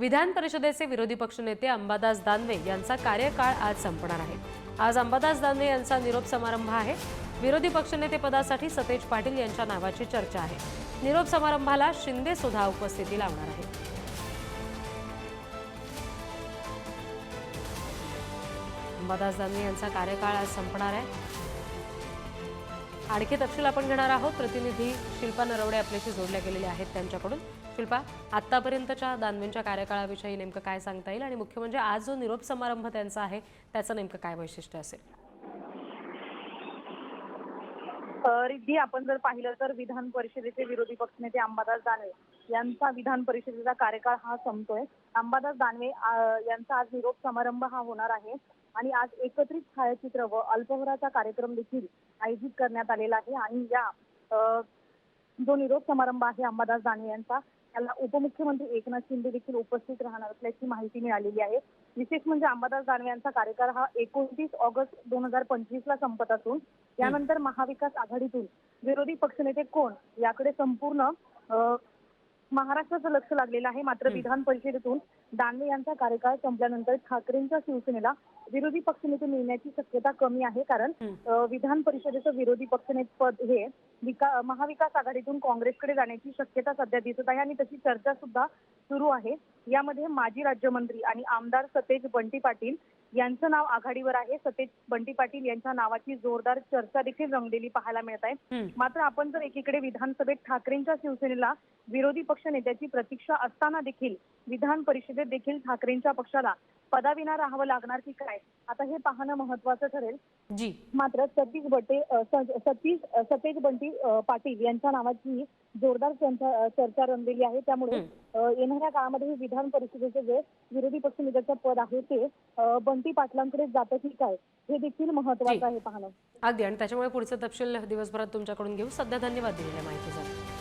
विधान परिषदेचे विरोधी पक्षनेते अंबादास दानवे यांचा कार्यकाळ आज संपणार आहे. आज अंबादास दानवे यांचा निरोप समारंभ आहे. विरोधी पक्षनेते पदासाठी सतेज पाटील यांच्या नावाची चर्चा आहे. निरोप समारंभाला शिंदे सुद्धा उपस्थिती लावणार आहे अंबादास दानवे यांचा कार्यकाळ आज संपणार आहे. आणखी तपशील आपण घेणार आहोत. प्रतिनिधी शिल्पा नरवडे आपल्याशी जोडल्या गेलेल्या आहेत त्यांच्याकडून. शिल्पा आतापर्यंतच्या दानवेंच्या कार्यकाळाविषयी नेमकं काय सांगता येईल? आणि मुख्य म्हणजे आज जो निरोप समारंभ त्यांचा आहे त्याचं नेमकं काय वैशिष्ट्य असेल? रिद्धी आपण जर पाहिलं तर विधान परिषदेचे विरोधी पक्षनेते अंबादास दानवे यांचा विधान परिषदेचा कार्यकाळ हा संपतोय. अंबादास दानवे यांचा आज निरोप समारंभ हा होणार आहे. आणि आज एकत्रित छायाचित्र व अल्पभराचा कार्यक्रम देखील आयोजित करण्यात आलेला आहे. आणि या जो निरोप समारंभ आहे अंबादास दानवे यांचा त्याला उपमुख्यमंत्री एकनाथ शिंदे देखील उपस्थित राहणार असल्याची माहिती मिळालेली आहे. विशेष म्हणजे अंबादास दानवे यांचा कार्यकाळ हा एकोणतीस ऑगस्ट दोन हजार पंचवीस ला संपत असून यानंतर महाविकास आघाडीतून विरोधी पक्षनेते कोण? याकडे संपूर्ण महाराष्ट्राचं लक्ष लागलेलं आहे. मात्र विधान परिषदेतून दानवे यांचा कार्यकाळ संपल्यानंतर ठाकरेंच्या शिवसेनेला विरोधी पक्षनेते मिळण्याची शक्यता कमी आहे. कारण विधान परिषदेचं विरोधी पक्षनेते पद हे विका महाविकास आघाडीतून काँग्रेसकडे जाण्याची शक्यता सध्या दिसत आहे आणि तशी चर्चा सुद्धा सुरू आहे. यामध्ये माजी राज्यमंत्री आणि आमदार सतेज बंटी पाटील यांचं नाव आघाडीवर आहे. सतेज बंटी पाटील यांच्या नावाची जोरदार चर्चा देखील रंगलेली पाहायला मिळत आहे. मात्र आपण जर एकीकडे विधानसभेत ठाकरेंच्या शिवसेनेला विरोधी पक्ष नेत्याची प्रतीक्षा असताना देखील विधान परिषदेत देखील ठाकरेंच्या पक्षाला पदाविना राहावं लागणार की काय? आता हे पाहणं महत्वाचं ठरेल. जी. मात्र सतीश बटे सतीश सतेज बंटी पाटील यांच्या नावाची जोरदार चर्चा रंगलेली आहे. त्यामुळे येणाऱ्या काळामध्ये विधान परिषदेचे जे विरोधी पक्षनेत्याचं पद आहे ते बंटी पाटलांकडे जातं की काय? हे देखील. महत्वाचं आहे पाहणं. अगदी. आणि त्याच्यामुळे पुढचे तपशील दिवसभरात तुमच्याकडून घेऊ सध्या धन्यवाद दिलेल्या माहितीसाठी.